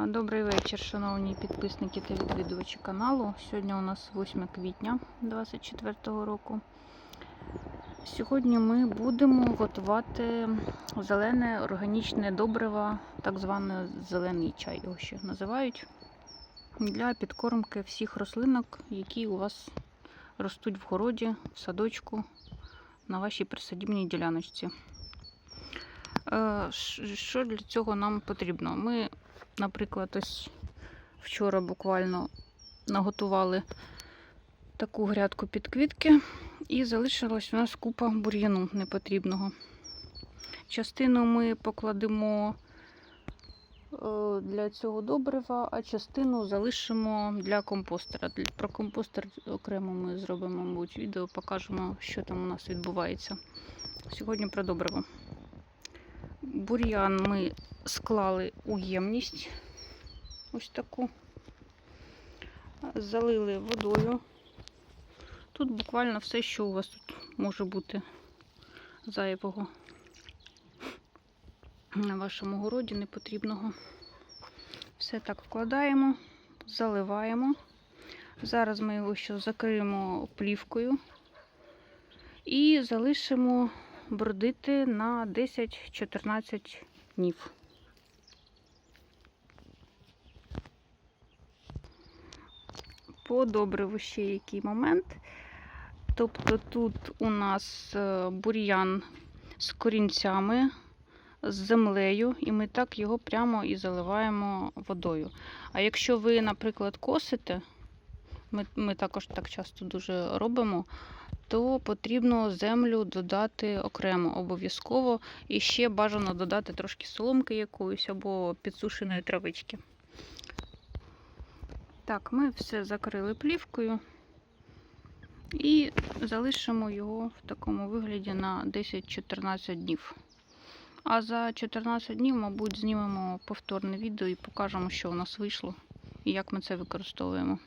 Добрий вечір, шановні підписники та відвідувачі каналу. Сьогодні у нас 8 квітня 2024 року. Сьогодні ми будемо готувати зелене органічне добриво, так зване зелений чай, його ще називають, для підкормки всіх рослинок, які у вас ростуть в городі, в садочку, на вашій присадібній діляночці. Е, Що для цього нам потрібно? Ми Наприклад, ось вчора буквально наготували таку грядку під квітки, і залишилась у нас купа бур'яну непотрібного. Частину ми покладемо е, для цього добрива, а частину залишимо для компостера. Про компостер окремо ми зробимо, мабуть, відео, покажемо, що там у нас відбувається. Сьогодні про добриво. Бур'ян ми склали у ємність ось таку, залили водою. Тут буквально все, що у вас тут може бути зайвого на вашому городі непотрібного. Все так вкладаємо, заливаємо. Зараз ми його ще закриємо плівкою і залишимо бродити на 10-14 днів. По добриву ще який момент. Тобто тут у нас е, бур'ян з корінцями, з землею, і ми так його прямо і заливаємо водою. А якщо ви, наприклад, косите, ми, ми також так часто дуже робимо, то потрібно землю додати окремо обов'язково. І ще бажано додати трошки соломки якоїсь або підсушеної травички. Так, ми все закрили плівкою і залишимо його в такому вигляді на 10-14 днів. А за 14 днів, мабуть, знімемо повторне відео і покажемо, що у нас вийшло і як ми це використовуємо.